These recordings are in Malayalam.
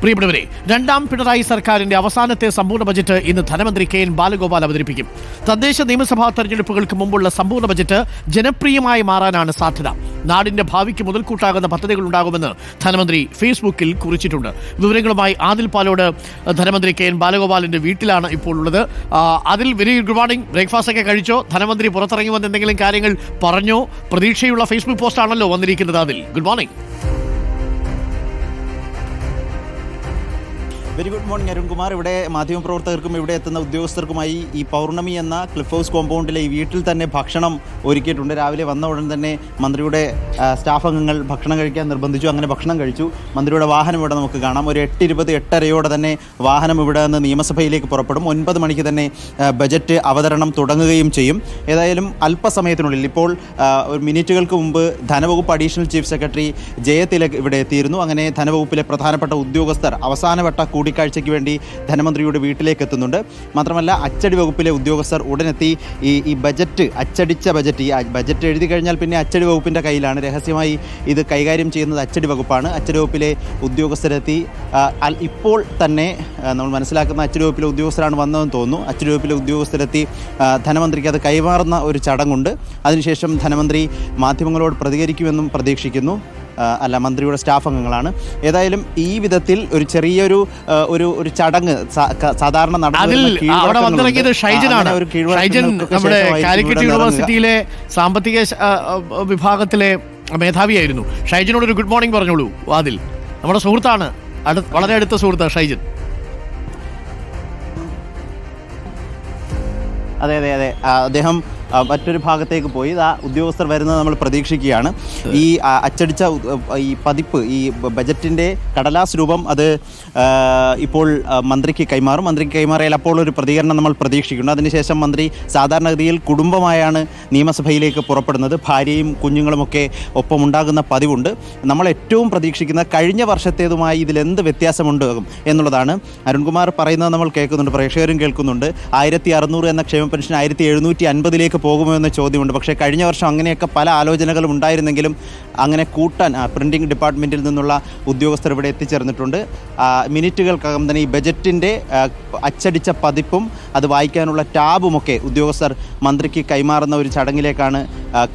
പ്രിയപ്പെട്ടവരെ രണ്ടാം പിണറായി സർക്കാരിന്റെ അവസാനത്തെ സമ്പൂർണ ബജറ്റ് ഇന്ന് ധനമന്ത്രി കെ എൻ ബാലഗോപാൽ അവതരിപ്പിക്കും. തദ്ദേശ നിയമസഭാ തെരഞ്ഞെടുപ്പുകൾക്ക് മുമ്പുള്ള സമ്പൂർണ ബജറ്റ് ജനപ്രിയമായി മാറാനാണ് സാധ്യത. നാടിന്റെ ഭാവിക്ക് മുതൽക്കൂട്ടാകുന്ന പദ്ധതികൾ ഉണ്ടാകുമെന്ന് ധനമന്ത്രി ഫേസ്ബുക്കിൽ കുറിച്ചിട്ടുണ്ട്. വിവരങ്ങളുമായി ആദിൽ പാലോട് ധനമന്ത്രി കെ എൻ ബാലഗോപാലിന്റെ വീട്ടിലാണ് ഇപ്പോൾ ഉള്ളത്. അതിൽ വെരി ഗുഡ് മോർണിംഗ് ബ്രേക്ക്ഫാസ്റ്റ് ഒക്കെ കഴിച്ചോ? ധനമന്ത്രി പുറത്തിറങ്ങി വന്ന് എന്തെങ്കിലും കാര്യങ്ങൾ പറഞ്ഞോ? പ്രതീക്ഷയുള്ള ഫേസ്ബുക്ക് പോസ്റ്റാണല്ലോ വന്നിരിക്കുന്നത് അതിൽ good morning very good morning Arunkumar. ഇവിടെ മാധ്യമപ്രവർത്തകർക്കും ഇവിടെ എത്തുന്ന ഉദ്യോഗസ്ഥർക്കുമായി ഈ പൗർണമി എന്ന ക്ലിഫ് ഹൗസ് കോമ്പൗണ്ടിലെ ഈ വീട്ടിൽ തന്നെ ഭക്ഷണം ഒരുക്കിയിട്ടുണ്ട്. രാവിലെ വന്ന ഉടൻ തന്നെ മന്ത്രിയുടെ സ്റ്റാഫ് അംഗങ്ങൾ ഭക്ഷണം കഴിക്കാൻ നിർബന്ധിച്ചു. അങ്ങനെ ഭക്ഷണം കഴിച്ചു. മന്ത്രിയുടെ വാഹനം ഇവിടെ നമുക്ക് കാണാം. ഒരു എട്ട് ഇരുപത് എട്ടരയോടെ തന്നെ വാഹനം ഇവിടെ നിന്ന് നിയമസഭയിലേക്ക് പുറപ്പെടും. ഒൻപത് മണിക്ക് തന്നെ ബജറ്റ് അവതരണം തുടങ്ങുകയും ചെയ്യും. ഏതായാലും അല്പസമയത്തിനുള്ളിൽ ഇപ്പോൾ ഒരു മിനിറ്റുകൾക്ക് മുമ്പ് ധനവകുപ്പ് അഡീഷണൽ ചീഫ് സെക്രട്ടറി ജയതിലക് ഇവിടെ എത്തിയിരുന്നു. അങ്ങനെ ധനവകുപ്പിലെ പ്രധാനപ്പെട്ട ഉദ്യോഗസ്ഥർ അവസാനവട്ട കൂടിക്കാഴ്ചയ്ക്ക് വേണ്ടി ധനമന്ത്രിയുടെ വീട്ടിലേക്ക് എത്തുന്നുണ്ട്. മാത്രമല്ല അച്ചടി വകുപ്പിലെ ഉദ്യോഗസ്ഥർ ഉടനെത്തി ഈ ഈ ബജറ്റ് അച്ചടിച്ച ബജറ്റ് ഈ ബജറ്റ് എഴുതി കഴിഞ്ഞാൽ പിന്നെ അച്ചടി വകുപ്പിന്റെ കയ്യിലാണ്. രഹസ്യമായി ഇത് കൈകാര്യം ചെയ്യുന്നത് അച്ചടി വകുപ്പാണ്. അച്ചടി വകുപ്പിലെ ഉദ്യോഗസ്ഥരെത്തി ഇപ്പോൾ തന്നെ നമ്മൾ മനസ്സിലാക്കുന്ന അച്ചടി വകുപ്പിലെ ഉദ്യോഗസ്ഥരാണ് വന്നതെന്ന് തോന്നുന്നു. അച്ചടി വകുപ്പിലെ ഉദ്യോഗസ്ഥരെത്തി ധനമന്ത്രിക്ക് അത് കൈമാറുന്ന ഒരു ചടങ്ങുണ്ട്. അതിനുശേഷം ധനമന്ത്രി മാധ്യമങ്ങളോട് പ്രതികരിക്കുമെന്നും പ്രതീക്ഷിക്കുന്നു. അല്ല മന്ത്രിയുടെ സ്റ്റാഫ് അംഗങ്ങളാണ്. ഏതായാലും ഈ വിധത്തിൽ ഒരു ചെറിയൊരു ഒരു ഒരു ചടങ്ങ് സാധാരണ നടന്നു അവിടെ കീഴ്വഴക്കങ്ങളുണ്ട്. ഷൈജനാണ്. ഷൈജൻ നമ്മുടെ കാലിക്കറ്റ് യൂണിവേഴ്സിറ്റിയിലെ സാമ്പത്തിക വിഭാഗത്തിലെ മേധാവിയായിരുന്നു. ഷൈജനോട് ഒരു ഗുഡ് മോർണിംഗ് പറഞ്ഞോളൂ വാതിൽ. നമ്മുടെ സുഹൃത്താണ്. വളരെ അടുത്ത സുഹൃത്ത് ഷൈജൻ. അതെ അതെ അതെ. അദ്ദേഹം മറ്റൊരു ഭാഗത്തേക്ക് പോയി. ആ ഉദ്യോഗസ്ഥർ വരുന്നത് നമ്മൾ പ്രതീക്ഷിക്കുകയാണ്. ഈ അച്ചടിച്ച ഈ പതിപ്പ് ഈ ബജറ്റിന്റെ കടലാസ് രൂപം അത് ഇപ്പോൾ മന്ത്രിക്ക് കൈമാറും. മന്ത്രിക്ക് കൈമാറിയാൽ അപ്പോൾ ഒരു പ്രതികരണം നമ്മൾ പ്രതീക്ഷിക്കുന്നു. അതിനുശേഷം മന്ത്രി സാധാരണഗതിയിൽ കുടുംബമായാണ് നിയമസഭയിലേക്ക് പുറപ്പെടുന്നത്. ഭാര്യയും കുഞ്ഞുങ്ങളുമൊക്കെ ഒപ്പമുണ്ടാകുന്ന പതിവുണ്ട്. നമ്മൾ ഏറ്റവും പ്രതീക്ഷിക്കുന്ന കഴിഞ്ഞ വർഷത്തേതുമായി ഇതിലെന്ത് വ്യത്യാസമുണ്ടാകും എന്നുള്ളതാണ് അരുൺകുമാർ പറയുന്നത് നമ്മൾ കേൾക്കുന്നുണ്ട് പ്രേക്ഷകരും കേൾക്കുന്നുണ്ട്. ആയിരത്തി അറുന്നൂറ് എന്ന ക്ഷേമ പെൻഷൻ ആയിരത്തി എഴുന്നൂറ്റി അൻപതിലേക്ക് പോകുമോ എന്ന ചോദ്യമുണ്ട്. പക്ഷേ കഴിഞ്ഞ വർഷം അങ്ങനെയൊക്കെ പല ആലോചനകളും ഉണ്ടായിരുന്നെങ്കിലും അങ്ങനെ കൂട്ടാൻ പ്രിന്റിംഗ് ഡിപ്പാർട്ട്മെന്റിൽ നിന്നുള്ള ഉദ്യോഗസ്ഥർ ഇവിടെ എത്തിച്ചേർന്നിട്ടുണ്ട്. മിനിറ്റുകൾക്കകം തന്നെ ഈ ബജറ്റിന്റെ അച്ചടിച്ച പതിപ്പും അത് വായിക്കാനുള്ള ടാബുമൊക്കെ ഉദ്യോഗസ്ഥർ മന്ത്രിക്ക് കൈമാറുന്ന ഒരു ചടങ്ങിലേക്കാണ്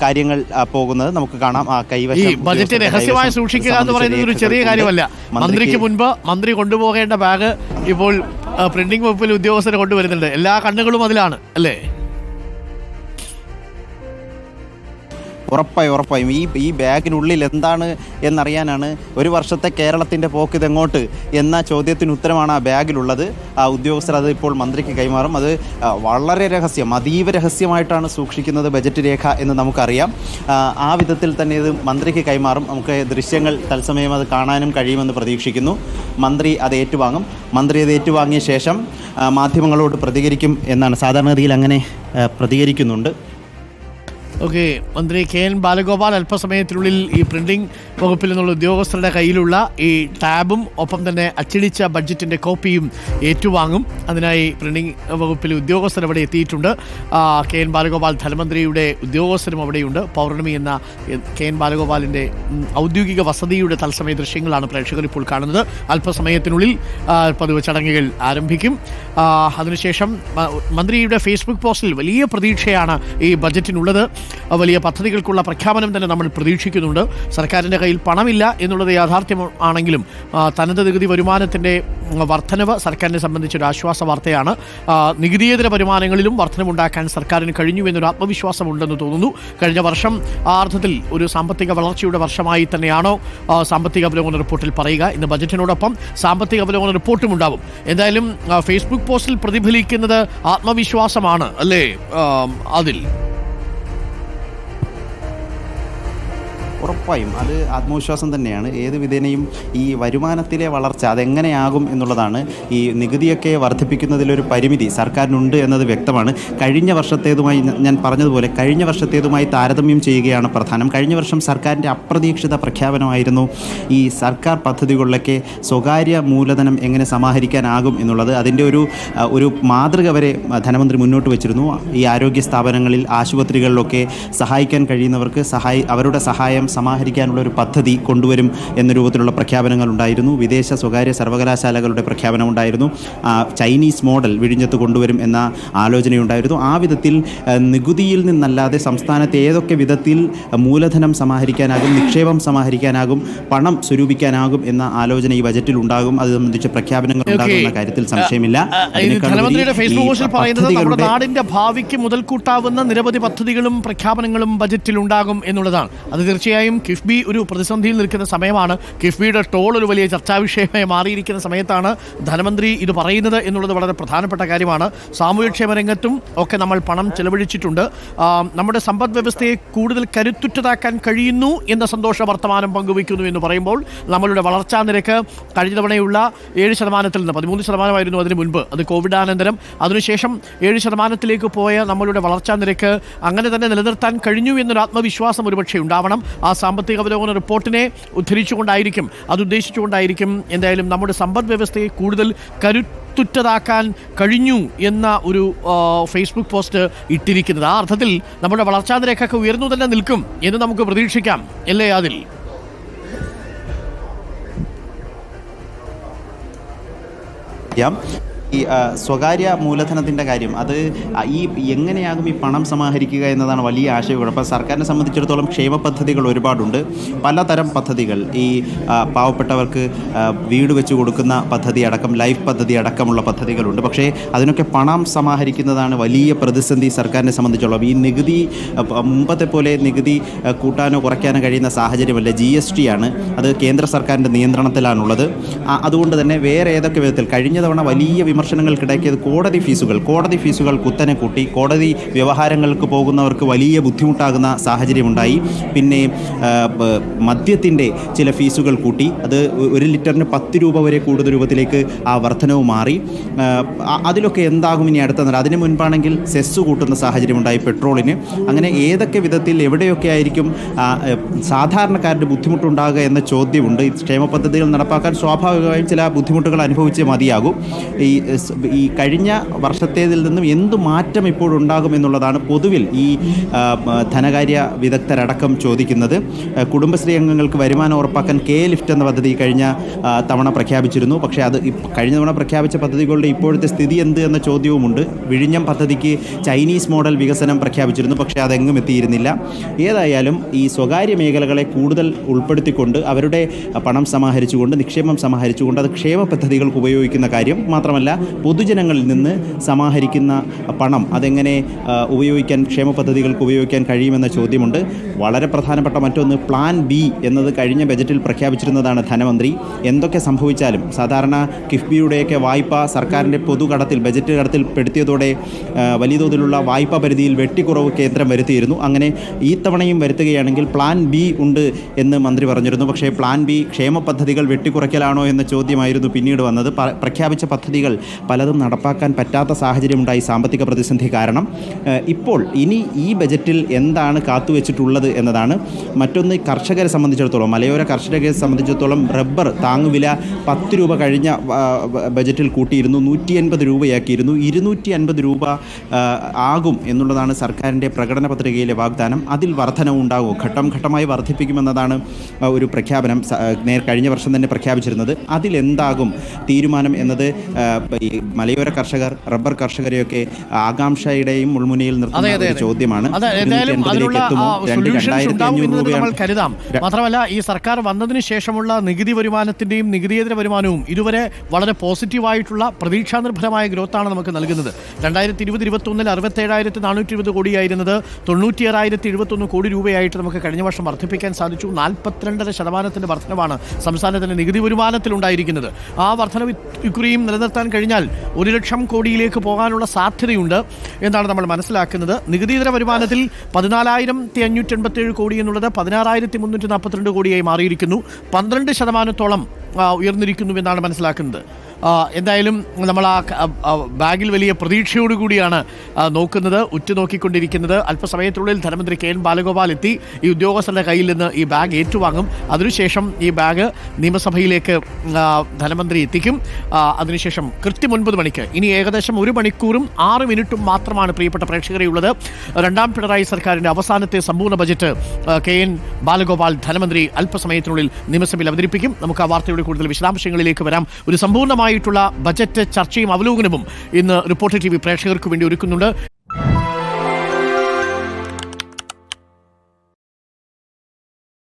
കാര്യങ്ങൾ പോകുന്നത്. നമുക്ക് കാണാം ആ കൈവശം ബജറ്റ് രഹസ്യമായി സൂക്ഷിക്കുക എന്ന് പറയുന്നത് ഒരു ചെറിയ കാര്യമല്ല. മന്ത്രിക്ക് മുൻപ് മന്ത്രി കൊണ്ടുപോകേണ്ട ബാഗ് ഇപ്പോൾ പ്രിന്റിംഗ് വകുപ്പിൽ ഉദ്യോഗസ്ഥരെ കൊണ്ടുവരുന്നുണ്ട്. എല്ലാ കണ്ണുകളും അതിലാണ് അല്ലേ? ഉറപ്പായും ഉറപ്പായും. ഈ ഈ ബാഗിനുള്ളിൽ എന്താണ് എന്നറിയാനാണ് ഒരു വർഷത്തെ കേരളത്തിന്റെ പോക്ക് ഇതെങ്ങോട്ട് എന്ന ചോദ്യത്തിന് ഉത്തരമാണ് ആ ബാഗിലുള്ളത്. ആ ഉദ്യോഗസ്ഥർ അത് ഇപ്പോൾ മന്ത്രിക്ക് കൈമാറും. അത് വളരെ രഹസ്യം അതീവ രഹസ്യമായിട്ടാണ് സൂക്ഷിക്കുന്നത് ബജറ്റ് രേഖ എന്ന് നമുക്കറിയാം. ആ, വിധത്തിൽ തന്നെ ഇത് മന്ത്രിക്ക് കൈമാറും. നമുക്ക് ദൃശ്യങ്ങൾ തത്സമയം അത് കാണാനും കഴിയുമെന്ന് പ്രതീക്ഷിക്കുന്നു. മന്ത്രി അത് ഏറ്റുവാങ്ങും. മന്ത്രി അത് ഏറ്റുവാങ്ങിയ ശേഷം മാധ്യമങ്ങളോട് പ്രതികരിക്കും എന്നാണ്. സാധാരണഗതിയിൽ അങ്ങനെ പ്രതികരിക്കുന്നുണ്ട്. ഓക്കെ മന്ത്രി കെ എൻ ബാലഗോപാൽ അല്പസമയത്തിനുള്ളിൽ ഈ പ്രിന്റിംഗ് വകുപ്പിൽ നിന്നുള്ള ഉദ്യോഗസ്ഥരുടെ കയ്യിലുള്ള ഈ ടാബും ഒപ്പം തന്നെ അച്ചടിച്ച ബഡ്ജറ്റിന്റെ കോപ്പിയും ഏറ്റുവാങ്ങും. അതിനായി പ്രിന്റിംഗ് വകുപ്പിലെ ഉദ്യോഗസ്ഥർ അവിടെ എത്തിയിട്ടുണ്ട്. കെ എൻ ബാലഗോപാൽ ധനമന്ത്രിയുടെ ഉദ്യോഗസ്ഥരും അവിടെയുണ്ട്. പൗർണമി എന്ന കെ എൻ ബാലഗോപാലിന്റെ ഔദ്യോഗിക വസതിയുടെ തത്സമയ ദൃശ്യങ്ങളാണ് പ്രേക്ഷകർ ഇപ്പോൾ കാണുന്നത്. അല്പസമയത്തിനുള്ളിൽ പതിവ് ചടങ്ങുകൾ ആരംഭിക്കും. അതിനുശേഷം മന്ത്രിയുടെ ഫേസ്ബുക്ക് പോസ്റ്റിൽ വലിയ പ്രതീക്ഷയാണ് ഈ ബജറ്റിനുള്ളത് വലിയ പദ്ധതികൾക്കുള്ള പ്രഖ്യാപനം തന്നെ നമ്മൾ പ്രതീക്ഷിക്കുന്നുണ്ട്. സർക്കാരിന്റെ കയ്യിൽ പണമില്ല എന്നുള്ളത് യാഥാർത്ഥ്യമാണെങ്കിലും തനത് നികുതി വരുമാനത്തിന്റെ വർധനവ് സർക്കാരിനെ സംബന്ധിച്ചൊരു ആശ്വാസ വാർത്തയാണ്. നികുതിയേതര വരുമാനങ്ങളിലും വർധനമുണ്ടാക്കാൻ സർക്കാരിന് കഴിഞ്ഞു എന്നൊരു ആത്മവിശ്വാസം ഉണ്ടെന്ന് തോന്നുന്നു. കഴിഞ്ഞ വർഷം ആ അർത്ഥത്തിൽ ഒരു സാമ്പത്തിക വളർച്ചയുടെ വർഷമായി തന്നെയാണോ സാമ്പത്തിക അവലോകന റിപ്പോർട്ടിൽ പറയുക. ഇന്ന് ബജറ്റിനോടൊപ്പം സാമ്പത്തിക അവലോകന റിപ്പോർട്ടും ഉണ്ടാവും. എന്തായാലും ഫേസ്ബുക്ക് പോസ്റ്റിൽ പ്രതിഫലിക്കുന്നത് ആത്മവിശ്വാസമാണ് അല്ലേ? അതിൽ. ഉറപ്പായും അത് ആത്മവിശ്വാസം തന്നെയാണ്. ഏത് വിധേനയും ഈ വരുമാനത്തിലെ വളർച്ച അതെങ്ങനെയാകും എന്നുള്ളതാണ് ഈ നികുതിയൊക്കെ വർദ്ധിപ്പിക്കുന്നതിലൊരു പരിമിതി സർക്കാരിനുണ്ട് എന്നത് വ്യക്തമാണ്. കഴിഞ്ഞ വർഷത്തേതുമായി ഞാൻ പറഞ്ഞതുപോലെ കഴിഞ്ഞ വർഷത്തേതുമായി താരതമ്യം ചെയ്യുകയാണ് പ്രധാനം. കഴിഞ്ഞ വർഷം സർക്കാരിന്റെ അപ്രതീക്ഷിത പ്രഖ്യാപനമായിരുന്നു ഈ സർക്കാർ പദ്ധതികളിലൊക്കെ സ്വകാര്യ മൂലധനം എങ്ങനെ സമാഹരിക്കാനാകും എന്നുള്ളത്. അതിന്റെ ഒരു ഒരു മാതൃക വരെ ധനമന്ത്രി മുന്നോട്ട് വെച്ചിരുന്നു. ഈ ആരോഗ്യ സ്ഥാപനങ്ങളിൽ ആശുപത്രികളിലൊക്കെ സഹായിക്കാൻ കഴിയുന്നവർക്ക് സഹായി അവരുടെ സഹായം സമാഹരിക്കാനുള്ള ഒരു പദ്ധതി കൊണ്ടുവരും എന്ന രൂപത്തിലുള്ള പ്രഖ്യാപനങ്ങൾ ഉണ്ടായിരുന്നു വിദേശ സ്വകാര്യ സർവകലാശാലകളുടെ പ്രഖ്യാപനം ഉണ്ടായിരുന്നു ചൈനീസ് മോഡൽ വിഴിഞ്ഞത്ത് കൊണ്ടുവരും എന്ന ആലോചനയുണ്ടായിരുന്നു. ആ വിധത്തിൽ നികുതിയിൽ നിന്നല്ലാതെ സംസ്ഥാനത്ത് ഏതൊക്കെ വിധത്തിൽ മൂലധനം സമാഹരിക്കാനാകും നിക്ഷേപം സമാഹരിക്കാനാകും പണം സ്വരൂപിക്കാനാകും എന്ന ആലോചന ഈ ബജറ്റിൽ ഉണ്ടാകും. അത് സംബന്ധിച്ച പ്രഖ്യാപനങ്ങൾ ഉണ്ടാകുന്ന കാര്യത്തിൽ സംശയമില്ല. ധനമന്ത്രിയുടെ ഫേസ്ബുക്ക് പോസ്റ്റിൽ പറയുന്നത് നമ്മുടെ നാടിന്റെ ഭാവിക്ക് മുതൽക്കൂട്ടാവുന്ന നിരവധി പദ്ധതികളും പ്രഖ്യാപനങ്ങളും ബജറ്റിൽ ഉണ്ടാകും എന്നുള്ളതാണ്. അത് തീർച്ചയായും കിഫ്ബി ഒരു പ്രതിസന്ധിയിൽ നിൽക്കുന്ന സമയമാണ്. കിഫ്ബിയുടെ ടോൾ ഒരു വലിയ ചർച്ചാ വിഷയമായി മാറിയിരിക്കുന്ന സമയത്താണ് ധനമന്ത്രി ഇത് പറയുന്നത് എന്നുള്ളത് വളരെ പ്രധാനപ്പെട്ട കാര്യമാണ്. സാമൂഹ്യക്ഷേമ രംഗത്തും ഒക്കെ നമ്മൾ പണം ചെലവഴിച്ചിട്ടുണ്ട്. നമ്മുടെ സമ്പദ് വ്യവസ്ഥയെ കൂടുതൽ കരുത്തുറ്റതാക്കാൻ കഴിയുന്നു എന്ന സന്തോഷ വർത്തമാനം പങ്കുവയ്ക്കുന്നു എന്ന് പറയുമ്പോൾ നമ്മളുടെ വളർച്ചാ നിരക്ക് കഴിഞ്ഞ തവണയുള്ള ഏഴ് ശതമാനത്തിൽ നിന്ന് പതിമൂന്ന് ശതമാനമായിരുന്നു അതിന് മുൻപ്. അത് കോവിഡാനന്തരം. അതിനുശേഷം ഏഴ് ശതമാനത്തിലേക്ക് പോയ നമ്മളുടെ വളർച്ചാ നിരക്ക് അങ്ങനെ തന്നെ നിലനിർത്താൻ കഴിഞ്ഞു എന്നൊരു ആത്മവിശ്വാസം ഒരുപക്ഷെ ഉണ്ടാവണം. ആ സാമ്പത്തിക അവലോകന റിപ്പോർട്ടിനെ ഉദ്ധരിച്ചുകൊണ്ടായിരിക്കും അത് ഉദ്ദേശിച്ചുകൊണ്ടായിരിക്കും എന്തായാലും നമ്മുടെ സമ്പദ് വ്യവസ്ഥയെ കൂടുതൽ കരുത്തുറ്റതാക്കാൻ കഴിഞ്ഞു എന്ന ഒരു ഫേസ്ബുക്ക് പോസ്റ്റ് ഇട്ടിരിക്കുന്നത്. ആ അർത്ഥത്തിൽ നമ്മുടെ വളർച്ചാ നിരക്കൊക്കെ ഉയർന്നു തന്നെ നിൽക്കും എന്ന് നമുക്ക് പ്രതീക്ഷിക്കാം. അല്ലേ അതിൽ ചെയ്യാം ഈ സ്വകാര്യ മൂലധനത്തിന്റെ കാര്യം അത് ഈ എങ്ങനെയാകും ഈ പണം സമാഹരിക്കുക എന്നതാണ് വലിയ ആശയക്കുഴപ്പം. അപ്പോൾ സർക്കാരിനെ സംബന്ധിച്ചിടത്തോളം ക്ഷേമ പദ്ധതികൾ ഒരുപാടുണ്ട്. പലതരം പദ്ധതികൾ. ഈ പാവപ്പെട്ടവർക്ക് വീട് വെച്ച് കൊടുക്കുന്ന പദ്ധതി അടക്കം ലൈഫ് പദ്ധതി അടക്കമുള്ള പദ്ധതികളുണ്ട്. പക്ഷേ അതിനൊക്കെ പണം സമാഹരിക്കുന്നതാണ് വലിയ പ്രതിസന്ധി സർക്കാരിനെ സംബന്ധിച്ചോളം ഈ നികുതി മുമ്പത്തെ പോലെ നികുതി കൂട്ടാനോ കുറയ്ക്കാനോ കഴിയുന്ന സാഹചര്യമല്ല. ജി എസ് ടി ആണ്. അത് കേന്ദ്ര സർക്കാരിന്റെ നിയന്ത്രണത്തിലാണുള്ളത്. അതുകൊണ്ട് തന്നെ വേറെ ഏതൊക്കെ വിധത്തിൽ കഴിഞ്ഞ തവണ വലിയ വിമർശനങ്ങൾക്കിടയ്ക്കത് കോടതി ഫീസുകൾ കോടതി ഫീസുകൾ കുത്തനെ കൂട്ടി കോടതി വ്യവഹാരങ്ങൾക്ക് പോകുന്നവർക്ക് വലിയ ബുദ്ധിമുട്ടാകുന്ന സാഹചര്യമുണ്ടായി. പിന്നെ മദ്യത്തിന്റെ ചില ഫീസുകൾ കൂട്ടി അത് ഒരു ലിറ്ററിന് പത്ത് രൂപ വരെ കൂടുതൽ രൂപത്തിലേക്ക് ആ വർധനവ് മാറി. അതിലൊക്കെ എന്താകും ഇനി അടുത്ത നില അതിന് മുൻപാണെങ്കിൽ സെസ് കൂട്ടുന്ന സാഹചര്യമുണ്ടായി പെട്രോളിന്. അങ്ങനെ ഏതൊക്കെ വിധത്തിൽ എവിടെയൊക്കെ ആയിരിക്കും സാധാരണക്കാരുടെ ബുദ്ധിമുട്ടുണ്ടാകുക എന്ന ചോദ്യമുണ്ട്. ക്ഷേമ പദ്ധതികൾ നടപ്പാക്കാൻ സ്വാഭാവികമായും ചില ബുദ്ധിമുട്ടുകൾ അനുഭവിച്ചേ മതിയാകും. ഈ ഈ കഴിഞ്ഞ വർഷത്തേതിൽ നിന്നും എന്ത് മാറ്റം ഇപ്പോഴുണ്ടാകും എന്നുള്ളതാണ് പൊതുവിൽ ഈ ധനകാര്യ വിദഗ്ധരടക്കം ചോദിക്കുന്നത്. കുടുംബശ്രീ അംഗങ്ങൾക്ക് വരുമാനം ഉറപ്പാക്കാൻ കെ ലിഫ്റ്റ് എന്ന പദ്ധതി കഴിഞ്ഞ തവണ പ്രഖ്യാപിച്ചിരുന്നു. പക്ഷേ അത് കഴിഞ്ഞ തവണ പ്രഖ്യാപിച്ച പദ്ധതികളുടെ ഇപ്പോഴത്തെ സ്ഥിതി എന്ത് എന്ന ചോദ്യവുമുണ്ട്. വിഴിഞ്ഞം പദ്ധതിക്ക് ചൈനീസ് മോഡൽ വികസനം പ്രഖ്യാപിച്ചിരുന്നു. പക്ഷേ അതെങ്ങും എത്തിയിരുന്നില്ല. ഏതായാലും ഈ സ്വകാര്യ മേഖലകളെ കൂടുതൽ ഉൾപ്പെടുത്തിക്കൊണ്ട് അവരുടെ പണം സമാഹരിച്ചുകൊണ്ട് നിക്ഷേപം സമാഹരിച്ചുകൊണ്ട് അത് ക്ഷേമ പദ്ധതികൾക്ക് ഉപയോഗിക്കുന്ന കാര്യം മാത്രമല്ല പൊതുജനങ്ങളിൽ നിന്ന് സമാഹരിക്കുന്ന പണം അതെങ്ങനെ ഉപയോഗിക്കാൻ ക്ഷേമ പദ്ധതികൾക്ക് ഉപയോഗിക്കാൻ കഴിയുമെന്ന ചോദ്യമുണ്ട്. വളരെ പ്രധാനപ്പെട്ട മറ്റൊന്ന് പ്ലാൻ ബി എന്നത് കഴിഞ്ഞ ബജറ്റിൽ പ്രഖ്യാപിച്ചിരുന്നതാണ് ധനമന്ത്രി. എന്തൊക്കെ സംഭവിച്ചാലും സാധാരണ കിഫ്ബിയുടെയൊക്കെ വായ്പ സർക്കാരിന്റെ പൊതുകടത്തിൽ ബജറ്റ് കടത്തിൽ പെടുത്തിയതോടെ ആ, വലിയ തോതിലുള്ള വായ്പാ പരിധിയിൽ വെട്ടിക്കുറവ് കേന്ദ്രം വരുത്തിയിരുന്നു. അങ്ങനെ ഈ തവണയും വരുത്തുകയാണെങ്കിൽ പ്ലാൻ ബി ഉണ്ട് എന്ന് മന്ത്രി പറഞ്ഞിരുന്നു. പക്ഷേ പ്ലാൻ ബി ക്ഷേമ പദ്ധതികൾ വെട്ടിക്കുറയ്ക്കലാണോ എന്ന ചോദ്യമായിരുന്നു പിന്നീട് വന്നത്. പ്രഖ്യാപിച്ച പദ്ധതികൾ പലതും നടപ്പാക്കാൻ പറ്റാത്ത സാഹചര്യമുണ്ടായി സാമ്പത്തിക പ്രതിസന്ധി കാരണം. ഇപ്പോൾ ഇനി ഈ ബജറ്റിൽ എന്താണ് കാത്തുവെച്ചിട്ടുള്ളത് എന്നതാണ് മറ്റൊന്ന് കർഷകരെ സംബന്ധിച്ചിടത്തോളം മലയോര കർഷകരെ സംബന്ധിച്ചിടത്തോളം റബ്ബർ താങ്ങുവില പത്ത് രൂപ കഴിഞ്ഞ ബജറ്റിൽ കൂട്ടിയിരുന്നു നൂറ്റി എൺപത് രൂപയാക്കിയിരുന്നു. ഇരുന്നൂറ്റി അൻപത് രൂപ ആകും എന്നുള്ളതാണ് സർക്കാരിന്റെ പ്രകടന പത്രികയിലെ വാഗ്ദാനം. അതിൽ വർധനവ് ഉണ്ടാകും. ഘട്ടം ഘട്ടമായി വർദ്ധിപ്പിക്കുമെന്നതാണ് ഒരു പ്രഖ്യാപനം നേർ കഴിഞ്ഞ വർഷം തന്നെ പ്രഖ്യാപിച്ചിരുന്നത്. അതിലെന്താകും തീരുമാനം എന്നത് ഈ മലയോര കർഷകർ റബ്ബർ കർഷകരെയൊക്കെ ആകാംക്ഷയുടെയും മുൾമുനയിൽ നിർത്തുന്ന ഒരു ചോദ്യമാണ്. അതെ എന്തായാലും 280 അതിനുള്ള ലേക്ക് എത്തുമോ? രണ്ട് സൊല്യൂഷൻസ് രണ്ടായിരത്തി ഉണ്ടാവും അഞ്ഞൂറ് എന്നത് നമ്മൾ രൂപയാണ്. കരുതാം. മാത്രമല്ല ഈ സർക്കാർ വന്നതിന് ശേഷമുള്ള നികുതി വരുമാനത്തിന്റെയും നികുതിയേതര വരുമാനവും ഇതുവരെ വളരെ പോസിറ്റീവായിട്ടുള്ള പ്രതീക്ഷാനിർഭരമായ ഗ്രോത്താണ് നമുക്ക് നൽകുന്നത്. രണ്ടായിരത്തി ഇരുപത് ഇരുപത്തി ഒന്നിൽ അറുപത്തേഴായിരത്തി നാനൂറ്റി ഇരുപത് കോടിയായിരുന്നത് തൊണ്ണൂറ്റിയാറായിരത്തി എഴുപത്തൊന്ന് കോടി രൂപയായിട്ട് നമുക്ക് കഴിഞ്ഞ വർഷം വർദ്ധിപ്പിക്കാൻ സാധിച്ചു. നാൽപ്പത്തിരണ്ടര ശതമാനത്തിന്റെ വർധനവാണ് സംസ്ഥാനത്തിന്റെ നികുതി വരുമാനത്തിൽ ഉണ്ടായിരിക്കുന്നത് ആ വർധന ഇക്കുറിയും നിലനിർത്താൻ കഴിഞ്ഞാൽ ഒരു ലക്ഷം കോടിയിലേക്ക് പോകാനുള്ള സാധ്യതയുണ്ട് എന്നാണ് നമ്മൾ മനസ്സിലാക്കുന്നത്. നികുതിയിതര വരുമാനത്തിൽ പതിനാലായിരത്തി അഞ്ഞൂറ്റി എൺപത്തി ഏഴ് കോടി എന്നുള്ളത് പതിനാറായിരത്തി മുന്നൂറ്റി നാൽപ്പത്തിരണ്ട് കോടിയായി മാറിയിരിക്കുന്നു. പന്ത്രണ്ട് ശതമാനത്തോളം ഉയർന്നിരിക്കുന്നുവെന്നാണ് മനസ്സിലാക്കുന്നത്. എന്തായാലും നമ്മൾ ആ ബാഗിൽ വലിയ പ്രതീക്ഷയോടുകൂടിയാണ് കൂടിയാണ് നോക്കുന്നത് ഉറ്റുനോക്കിക്കൊണ്ടിരിക്കുന്നത്. അല്പസമയത്തിനുള്ളിൽ ധനമന്ത്രി കെ എൻ ബാലഗോപാൽ എത്തി. ഈ ഉദ്യോഗസ്ഥരുടെ കയ്യിൽ നിന്ന് ഈ ബാഗ് ഏറ്റുവാങ്ങും. അതിനുശേഷം ഈ ബാഗ് നിയമസഭയിലേക്ക് ധനമന്ത്രി എത്തിക്കും. അതിനുശേഷം കൃത്യം ഒൻപത് മണിക്ക്. ഇനി ഏകദേശം ഒരു മണിക്കൂറും ആറ് മിനിറ്റും മാത്രമാണ് പ്രിയപ്പെട്ട പ്രേക്ഷകരെ ഉള്ളത്. രണ്ടാം പിണറായി സർക്കാരിന്റെ അവസാനത്തെ സമ്പൂർണ ബജറ്റ് കെ എൻ ബാലഗോപാൽ ധനമന്ത്രി അല്പസമയത്തിനുള്ളിൽ നിയമസഭയിൽ അവതരിപ്പിക്കും. നമുക്ക് ആ വാർത്തയുടെ കൂടുതൽ വിശദാംശങ്ങളിലേക്ക് വരാം. ഒരു സമ്പൂർണമായിട്ടുള്ള ബജറ്റ് ചർച്ചയും അവലോകനവും ഇന്ന് റിപ്പോർട്ടർ ടി പ്രേക്ഷകർക്ക് വേണ്ടി ഒരുക്കുന്നുണ്ട്.